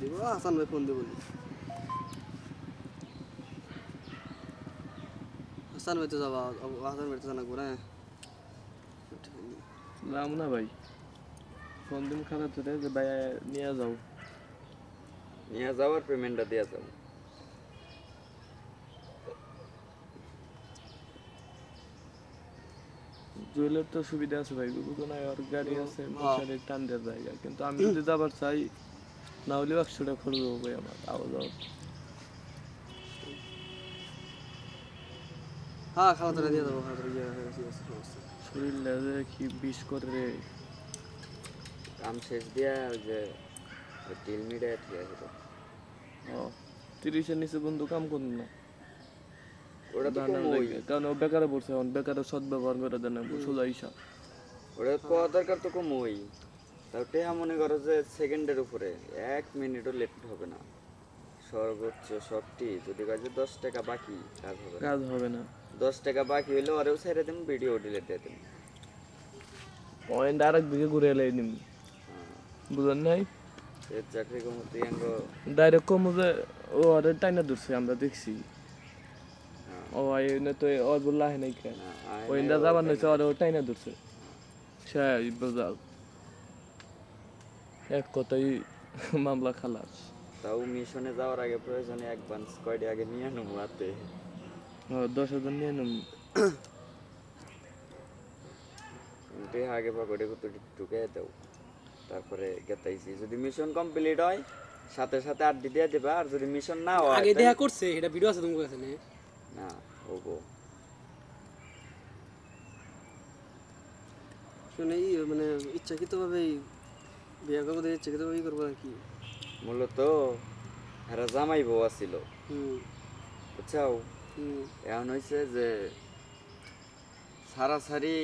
দিব হাসান ভাই ফোন দিব হাসান ভাই তো যাবা হাসান ভাই তো জানা করে যাম না ভাই। ফোন দিন খারাপ তোরে যে ভাই নিয়ে যাও। নিয়ে যাওয়ার পেমেন্টটা দিয়ে যাও। জুয়েলের তো সুবিধা আছে ভাই গুগু আর গাড়ি আছে। মশারি টান দেওয়ার জায়গা। কিন্তু আমি যদি যাবার চাই না হলেও একশো টাকা খরচ হবে আমার আও যাও হ্যাঁ খাওয়া দাওয়া দিয়ে দেবো কি বিষ করে রে। কাম শেষ দিয়া ওই যে ওই টিল ঠিক আছে তো। ও তিরিশের নিচে বন্ধু কাম করুন না। ওটা তো। কারণ ও বেকারে পড়ছে এখন বেকারে সৎ ব্যবহার করে দেন সোজা হিসাব। ওটা দরকার তো কম ওই তাও টেহা মনে করো যে সেকেন্ডের উপরে এক মিনিটও লেট হবে না। সর্বোচ্চ সবটি যদি কাজে দশ টাকা বাকি কাজ হবে। কাজ হবে না। দশ টাকা বাকি হইলে ওরেও ছেড়ে দেন ভিডিও ডিলেট দিয়ে দেন পয়েন্ট আরেক দিকে ঘুরে এলাই নিম। বুঝলেন নাই? চাকরি কমতে ডাইরেক্ট কম যে ও আরে টাইনা ধরছে আমরা দেখছি। ও আই না তো ও বললা হয় নাই কেন ওই ইন্দা যাবার নইছে আর ও টাইনা ধরছে। সে বোঝাও এক কথাই মামলা খালাস। তাও মিশনে যাওয়ার আগে প্রয়োজনে অ্যাডভান্স কয়টি আগে নিয়ে নেব হাতে ও, দশ হাজার নিয়ে নিম কিন্তু আগে পকেটে কত ঢুকে দাও। তারপরে গেতাইছি। যদি মিশন কমপ্লিট হয় সাথে সাথে আড্ডি দিয়ে দেবা। আর যদি মিশন না হয় আগে দেখা করছে এটা ভিডিও আছে তোমার কাছে না। না হব। শুনে ই মানে ইচ্ছাকৃতভাবে বিয়ে করব দেখে ইচ্ছাকৃতভাবে ই করব নাকি? মূলত এরা জামাই বউ আছিল। হুম। বুঝছাও? হুম। এখন হয়েছে যে সারাসারি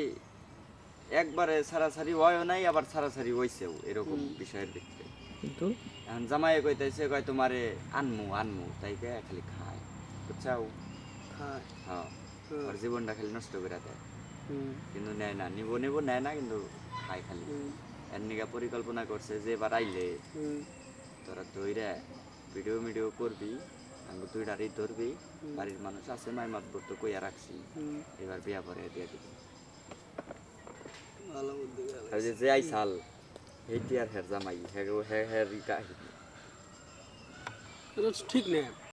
একবারে সারাসারি হয় নাই আবার সারাসারি হয়েছেও এরকম বিষয়ের ভিত্তিতে কিন্তু? এখন জামাই কইতেছে কয় তোমারে আনমু আনমু তাই কে খালি খায়। বুঝছাও? খায়। হ্যাঁ। ওর জীবনটা খালি নষ্ট করে দেয়। কিন্তু নেয় না নিব নিব নেয় না কিন্তু খায় খালি। হুম। এর নিগা পরিকল্পনা করছে যে এবার আইলে তোরা দইরা ভিডিও ভিডিও করবি আমি দুইটারই ধরবি বাড়ির মানুষ আছে মাই মাতবর তো কইয়া রাখছি। এবার বিয়া পরে দিয়ে দিবি। আর যে যে আইসাল হেইটি আর হের জামাই হের হের হের ঠিক না